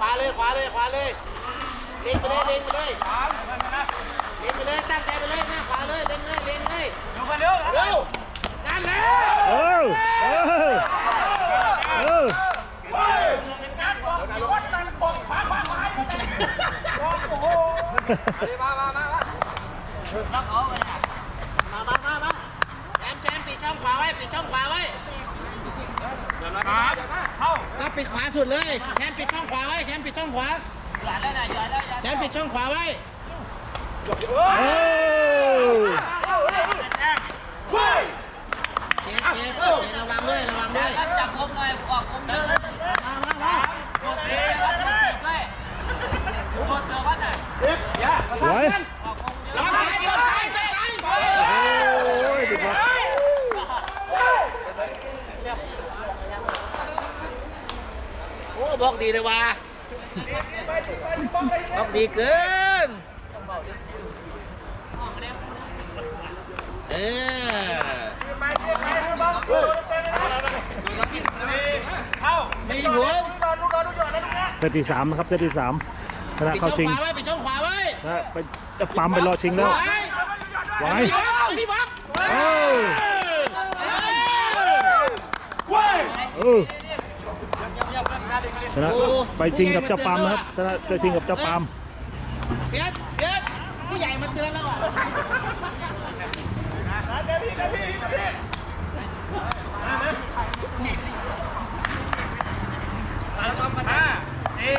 ขวาเลยขวาเลยขวาเลยเล็งไปเลยเล็งไปเลยเล็งไปเลยตั้งใจไปเลยหน้าขวาเลยเล็งเลยเล็งเลยอยู่มาเร็วเร็วนั่นแหละเออเออเออมามามาล็อกเอาไปอะมามามามาแจมแจมปิดช่องขวาไว้ปิดช่อง ขวาไว้เข้าก็ปิดขวาสุดเลยแชมป์ปิดช่องขวาไว้แชมป์ปิดช่องขวาหย่าได้นะหย่าได้หย่าแชมป์ปิดช่องขวาไว้เออเจ็บเจ็บระวังด้วยระวังด้วยจับผมหน่อยออกผมเดินมามามาโอเควัดจะสิบเลยโคเสือวัดน่ะสวยออกผม ลองไปลองไปไปไป โอ้ยดีครับ โอ้ บอกดีเลยว่ะบอกดีเกินเออเข้าไม่มีหัวเซตที่สามนะครับเซตที่สามชนะปิดช่เข้าองชิงขวาไว้ปิดช่องขวาไว้นะไปจะปั๊มไปรอชิงแล้วไว้ไว้พี่บ๊อบเออเออ ชนะไปชิงกับเจ้าปั๊มนะครับชนะไปชิงกับเจ้าปั๊มเบียดเบียดผู้ใหญ่มาเตือนแล้วอะห้าสี่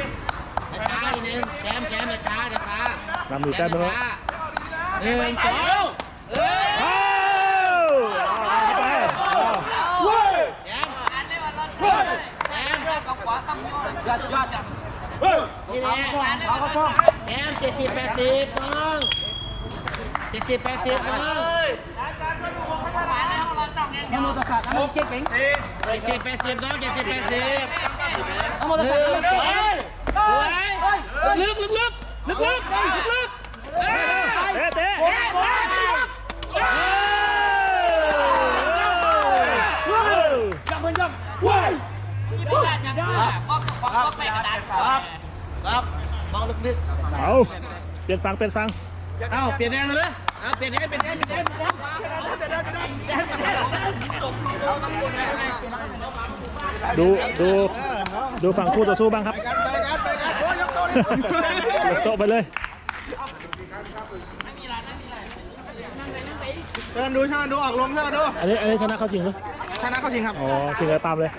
ช้าอีกนึงแชมป์แชมป์ช้าช้านำอยู่แต้มแล้วหนึ่งสองเออ เอาเอาไปเอา แชมป์ อันนี้วันรถแชมป์ แชมป์ กับขวาข้าง บนยอดยอดจังนี่แหละแชมเจ็ดสิบแปดสิบน้องเจ็ดสิบแปดสิบน้องยังมอเตอร์ไซค์กันเก่งเก่งเจ็ดสิบแปดสิบน้องเจ็ดสิบแปดสิบเอามอเตอร์ไซค์กันเก่งสวยลึกลึกลึกลึกลึกลึกลึกเออเตะเตะเฮ้ยเฮ้ยเฮ้ยยังเหมือนยังว้าย นี่เป็นการยังก็ก็ก็ไปกระดานครับ ครับมองลึกลึกเอาเปลี่ยนฟังเปลี่ยนฟังเอ้าเปลี่ยนแดงเลยเอาเปลี่ยนแดงเปลี่ยนแดงเปลี่ยนแดงเปลี่ยนแดงดูดูดูฝั่งคู่ต่อสู้บ้างครับกันไปกันไปกันโอ้ยกโต๊ะยกโต๊ะไปเลยเชิญดูเชิญดูออกลงเชิญดูอันนี้อันนี้ชนะเข้าจริงเหรอ ชนะเขาจริงครับอ๋อชิงกับปั๊มเลย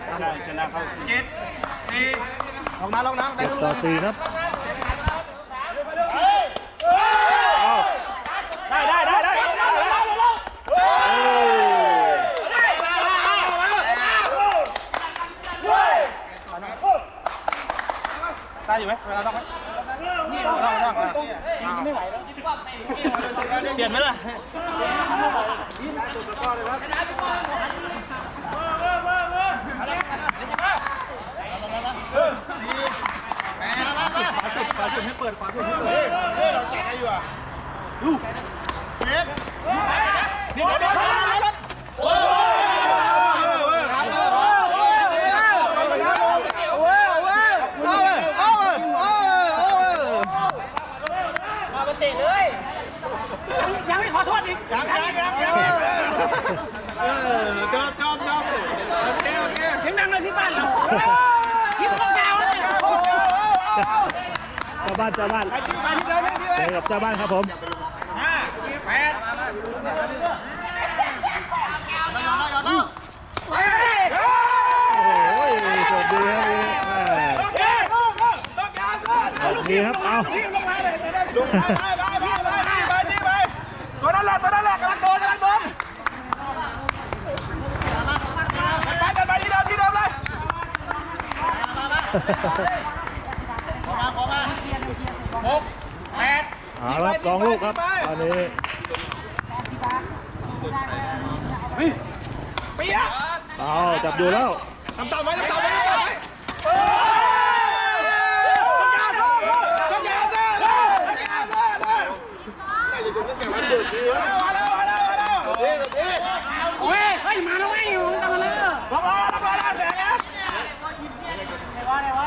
ชนะเขาเจ็ดสี่ลงน้ำลงน้ำได้เจ็ดทุกต่อสี่ครับเอาได้ได้ได้ได้ได้อยู่ไหมเวลาต้องไหม ต้องต้องไม่ไหวแล้วเปลี่ยนไหมล่ะขวาสุดขวาสุดให้เปิดขวาสุดให้เปิดเฮ้ยเฮ้ยเราแจกได้อยู่อะดูเน็ตนี่เดี๋ยวเดี๋ยวโอ้ยครับโอ้ยโอ้ยโอ้ยโอ้ยโอ้ยโอ้ยโอ้ย มาเป็นเตะเลยยังไม่ขอโทษอีก ยังยังยังยังเออจบจบจบโอเคโอเค เสียงดังเลยที่บ้านเราคิดข้าวดาวเลย เจ้าบ้านเจ้าบ้านไปที่ไปที่เดิมที่เจเดิอมกับเจ้าบ้านครับผมห้าแปดไม่ยอมไม่ยอมต้องโอ้ยสวัสดีครับสวัสดีครับ เอาลงไปไปไปไปไปที่ไปตัวนั้นแหละตัวนั้นแหละกำลังโดนกำลังโดนไปกันไปที่เดิมที่เดิมเลยขอมาขอมา หกแปดเอาละสองลูกครับตอนนี้เปียกเอาจับอยู่แล้ว ทำต่อไหมทำต่อไหมทำต่อไหมโอ้ยต้องยาวต้องยาวต้องยาวต้องยาวต้องน่าจะจุดตั้งแต่วันเกิดทีมาแล้วมาแล้วมาแล้วดีดี โอ้ยเฮ้ยมาแล้วไงอยู่กันมาแล้ว รับรองรับรองแล้วแสงนะ ไหนวะไหนวะ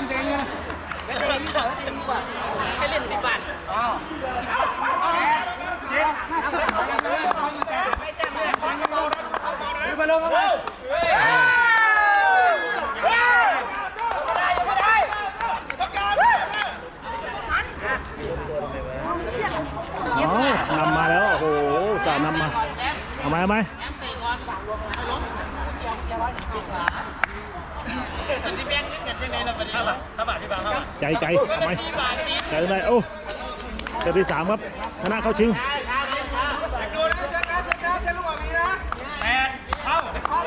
มีสองทีมกว่าให้เล่นสิบบาทอ้าวไปลงไปเอานำมาแล้ว โอ้โหสาห์นำมาเอาไหมเอาไหมแอ มเตะก่อนล้มเสียงเสียร้อยเจ็ดขาสิแบงเงินกันยังไงล่ะประเดี๋ยวห้าบาทที่บาทห้าบาทใจใจเอาไหมใจไหนโอ้เซตที่สามครับชนะเข้าชิงดูนะเช็คนะเช็คนะเช็คลูกออกนี้นะแปดเข้า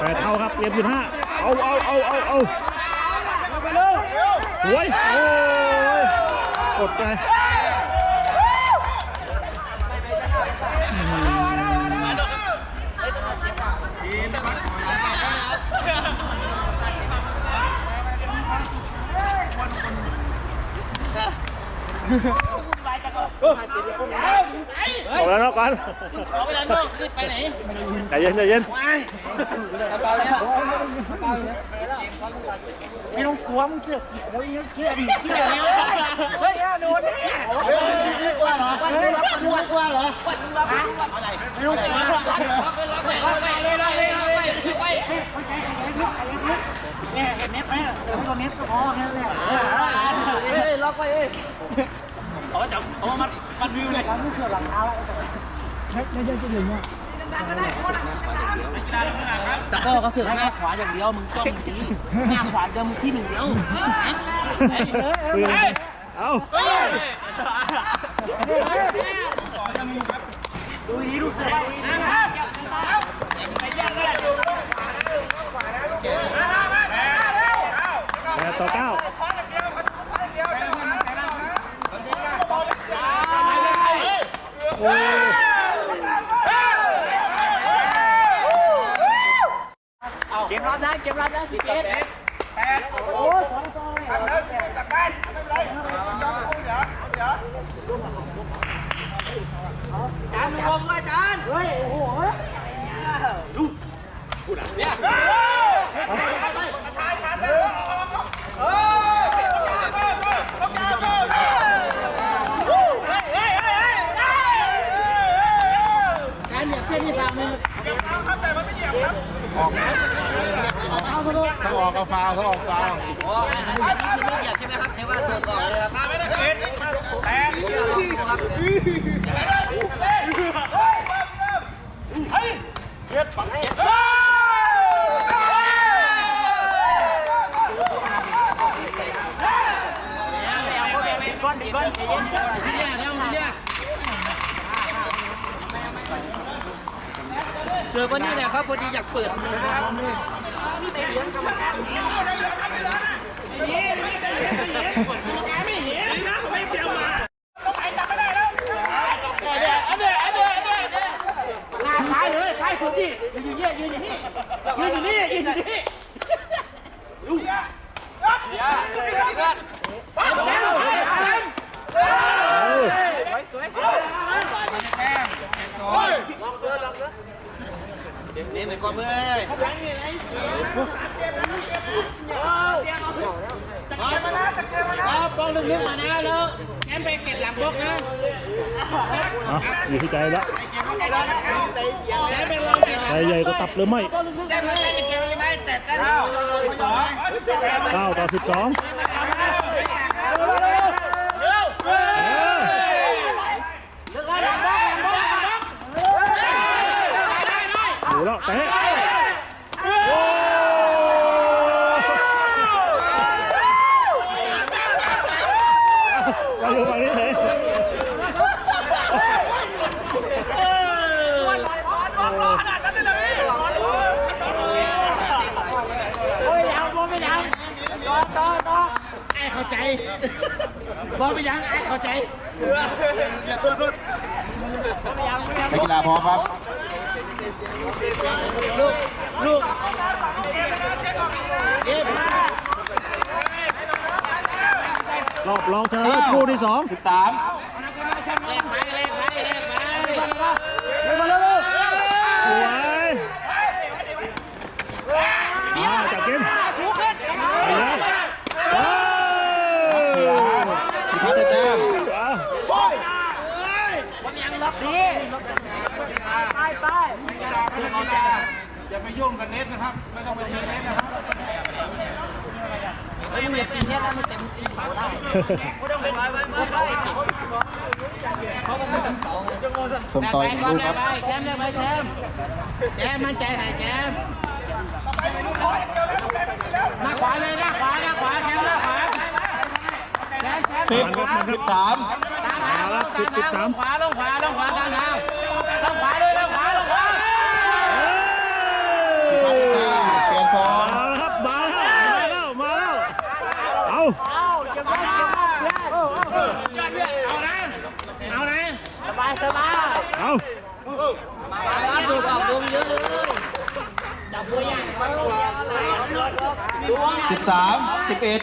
แปดเท่าครับเรียบสิบห้าเอาเอาเอาเอาเอาไปเร็วสวยโอ้ยกดไป เอาแล้วเนาะก่อนขอเวลานอกรีบไปไหนใจเย็นใจเย็นกระเป๋าเนี่ยไม่ต้องกลัวมึงเสือกเสียแล้วยังเชื่อดิเชื่อเฮ้ยโดนแน่ไม่กลัวเหรอไม่กลัวกลัวเหรอวัดมึงรับวัดอะไรไม่ต้องกลัว เลยไปเนี่ยเห็นเน็ตไหมเดี๋ยวตัวเน็ตก็พอแค่นั้นแหละเฮ้ยล็อกไปเอ้ยเอาจับเอามัดมัดวิวเลยครับไม่เชื่อหลังเท้าแล้วไม่ไม่ใช่จะหนึ่งอะต่ก็เขาเสือกให้แค่ขวาอย่างเดียวมึงต้องจริงหน้าขวาเดียวมึงที่หนึ่งเดียวคุยเอาดูดีดูเสือ แปด ต่อเก้าโอ้เก็บรับนะเก็บรับนะสิบเอ็ด จานรวมว่าจานเฮ้ย โอ้โหดูพูดอะเนี่ย การเหยียบเส้นที่สามมือ ออก ถ้าออกก็ฟาวถ้าออกฟาวอ๋ออันนี้คือไม่เหยียบใช่ไหมครับให้ว่าเถิดก่อนเลยครับแพ้ครับก้อนก้อนเย็นที่แรกแล้วที่แรกเจอวันนี้แหละครับพอดีอยากเปิดมือนะครับหน้าซ้า ยเลยซ้ายสุดดิยืนอยู่นี่ยืนอยู่นี่ยืนอยู่นี่ นี่ไนก่อนเว้ยครับบอลลึกมานะแล้วแกมไปเก็บหลังบล็อกนะอะอยู่ที่ใจแล้วแกมไปลอเก็บใจใหญ่ก็ตับหรือไม่แกมไปเก็บหรือไม่ต่แต้มตอ12 เตะโอ้ไปอยู่ฝั่งนี้เถอะโอ้ยยาวบอลไม่ยาวต่อต่อต่อไอ้เข้าใจบอลไม่ยังไอ้เขาใจนักกีฬาพร้อมครับ ลูก ลูกรอบรองชนะเลิศคู่ที่สองสิบสามเล่นไปเล่นไปเล่นไปเร็วมาเร็ว สวยอ่าจับเกมไปเลยเอ้ย ดีไปไป อย่าไปยุ่งกับเน็ตนะครับ ไม่ต้องไปทีเน็ตนะครับไม่มีปีนี้แล้วมันเต็มตีเสาได้ไม่ต้องเป็นไรไม่ไม่เขาก็ไม่ต้องสองจะงงสิส่งต่อยลูกครับแชมป์ได้ไหมแชมป์แชมป์มั่นใจหายแชมป์หน้าขวาเลยหน้าขวาหน้าขวาแชมป์หน้าขวาแชมป์แชมป์สิบสิบสามตามทางลงตามทางลงขวาลงขวาลงขวาตามทางลงขวาเลยลงขวาลงขวา เปลี่ยนฟอร์ม มาแล้วครับ มาแล้ว มาแล้ว เอา เอาจะมาเอานะเอานะ สบายสบายเอามาดูแบบวงเยอะเลยจับตัวอย่างสิบสามสิบเอ็ด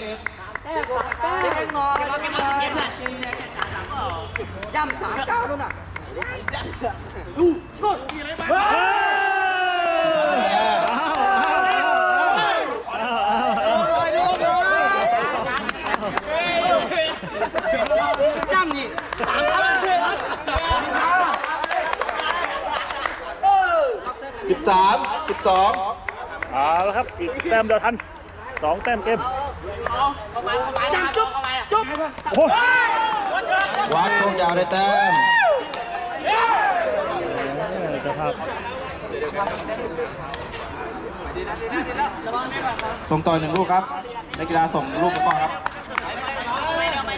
ย่ำสามเก้านู่นน่ะดูชดมีอาเอาเอาเอาเอา ย่ำนี่สามเก้า สิบสามสิบสองเอาแล้วครับอีกแต้มเดียวทันสองแต้มเกมจับจุ๊บจุ๊บโอ้โหวัดลูกยาวได้แต้มเออเจ้าภาพส่งต่อยหนึ่งลูกครับนักกีฬาส่งลูกไปก่อนครับไม่เดี๋ยวไม่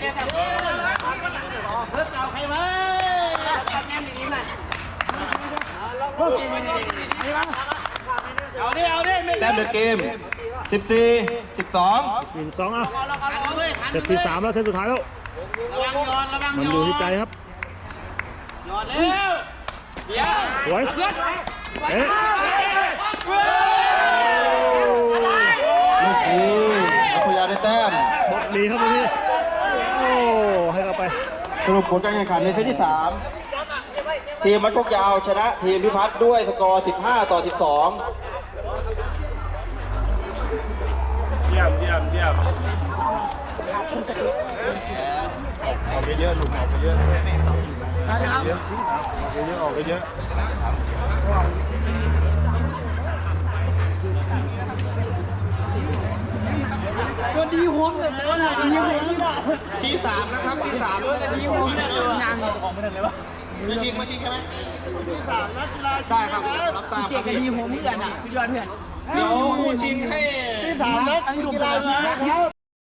เดี๋ยวเลิกเอาใครไว้แน่นอย่างนี้มันเอาดิเอาดิไม่แต้มเดือดเกมสิบสี่สิบสองทีมสองอะทันเลยทันเจ็ดทีสามแล้วเซตสุดท้ายแล้ว ระวังย้อนระวังมันย้ออนยู่ที่ใจครับย้อนเร็วเดี๋ยวสวยเพื่อนเอ๊ะลูกนี้นักกีฬาได้แต้มบล็อกดีครับตรงนี้ โอ้ ให้เข้าไป สรุปผลการแข่งขันในเซตที่ 3 ทีมมัดกกยาวชนะทีมพิพัฒน์ด้วยสกอร์ 15 ต่อ 12 เยี่ยมเยี่ยมเยี่ยมออกไปเยอะหนุ่มออกไปเยอะเยอะออกไปเยอะออกไปเยอะตัวดีหัวเกิดตัวน่ะดีหัวนี่น่ะที่สามนะครับที่สามดีหัวเนี่ยเลยนางของไม่ได้เลยวะ มาชิงมาชิงใช่ไหมที่สามนักกีฬาได้ครับรับทราบเจ๊ครับกับดีหัวเพื่อนอะ สุดยอดเพื่อน เดี๋ยวผู้ชิงให้ที่สามนักกีฬาชิงนะครับ